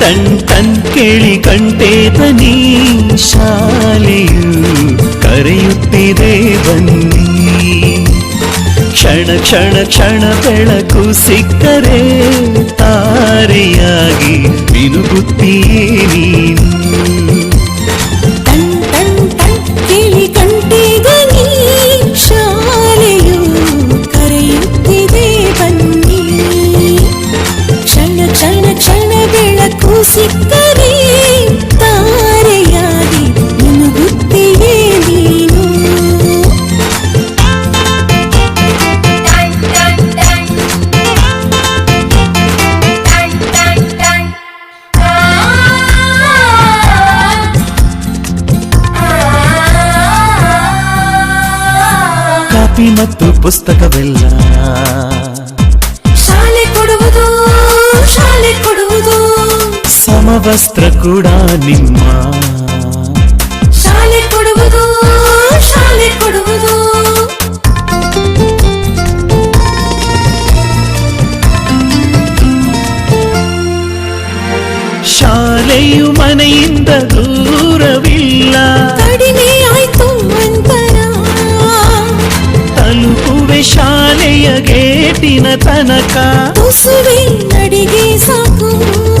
Ton ತನ್ ಕೇಳಿ ಕಂಟೆ ಬನಿ ಶಾಲೆಯು ಕರೆಯುತ್ತಿದೆ ಬನ್ನಿ. ಕ್ಷಣ ಕ್ಷಣ ಕ್ಷಣ ಬೆಳಕು ಸಿಕ್ಕರೆ ತಾರೆಯಾಗಿ ಬಿರುಗುತ್ತೀರಿ ಸಿಕ್ಕರೆ ತಾರೆಯಾಗಿ ಮಿನುಗುತ್ತೀಯೇ ನೀನು ಕಾಪಿ ಮತ್ತು ಪುಸ್ತಕವೆಲ್ಲ ಸಮವಸ್ತ್ರ ಕೂಡ ನಿಮ್ಮ. ಶಾಲೆ ಕೊಡುವುದು ಶಾಲೆ ಕೊಡುವುದು. ಶಾಲೆಯು ಮನೆಯಿಂದ ದೂರವಿಲ್ಲ. ಕಡಿಮೆ ಆಯ್ತು ಅಂತರ ತಲುಪುವೆ ಶಾಲೆಯ ಗೇಟಿನ ತನಕ. ನಡಿಗೆ ಸಾಕು.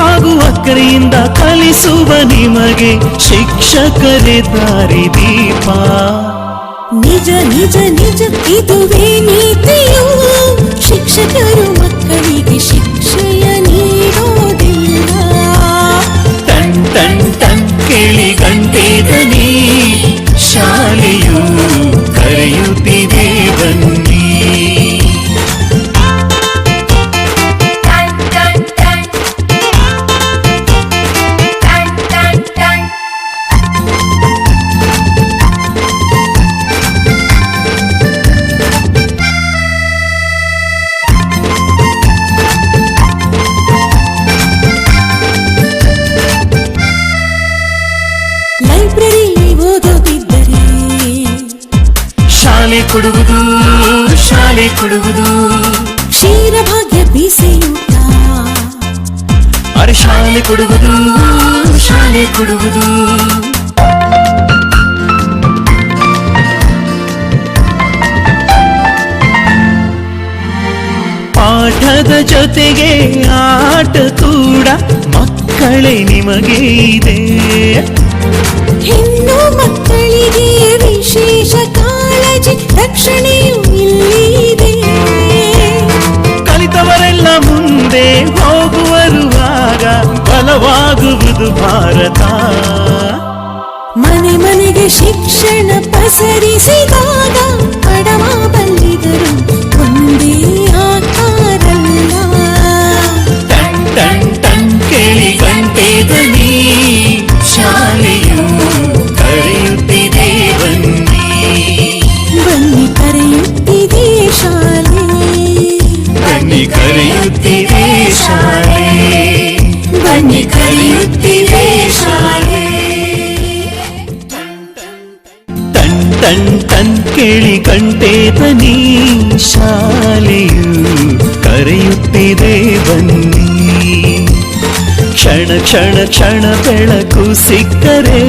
ಹಾಗೂ ಅಕ್ಕರೆಯಿಂದ ಕಲಿಸುವ ನಿಮಗೆ ಶಿಕ್ಷಕರೇ ದಾರಿ ದೀಪ. ನಿಜ ನಿಜ ನಿಜ ಇದುವೇ ನೀತಿಯು. ಶಿಕ್ಷಕರು ಮಕ್ಕಳಿಗೆ ಶಿಕ್ಷೆಯ ನೀಡೋದಿಲ್ಲ. ಟನ್ ಟನ್ ಟನ್ ಕೇಳಿ ಕೊಡುವುದು. ಕ್ಷೀರಭಾಗ್ಯ ಬೀಸೆಯೂಟ. ಅರೆ ಶಾಲೆ ಕೊಡುವುದು. ಶಾಲೆ ಕೊಡುವುದು. ಪಾಠದ ಜೊತೆಗೆ ಆಟ ಕೂಡ ಮಕ್ಕಳೇ ನಿಮಗೆ ಇದೆ. ಹೆಣ್ಣು ಮಕ್ಕಳಿಗೆ ವಿಶೇಷ ಕಾಳಜಿ ರಕ್ಷಣೆಯು ಮುಂದೆ ಹೋಗುವರು ಆಗ ಬಲವಾಗುವುದು ಭಾರತ ಮನೆ ಮನೆಗೆ ಶಿಕ್ಷಣ ಪಸರಿಸಿದಾಗ ಟನ್ ಕೇಳಿ ಗಂಟೆ ಧ್ವನಿ ಶಾಲೆಯು ಕರೆಯುತ್ತಿದೆ ಬನ್ನಿ. ಕ್ಷಣ ಕ್ಷಣ ಕ್ಷಣ ಬೆಳಕು ಸಿಕ್ಕರೆ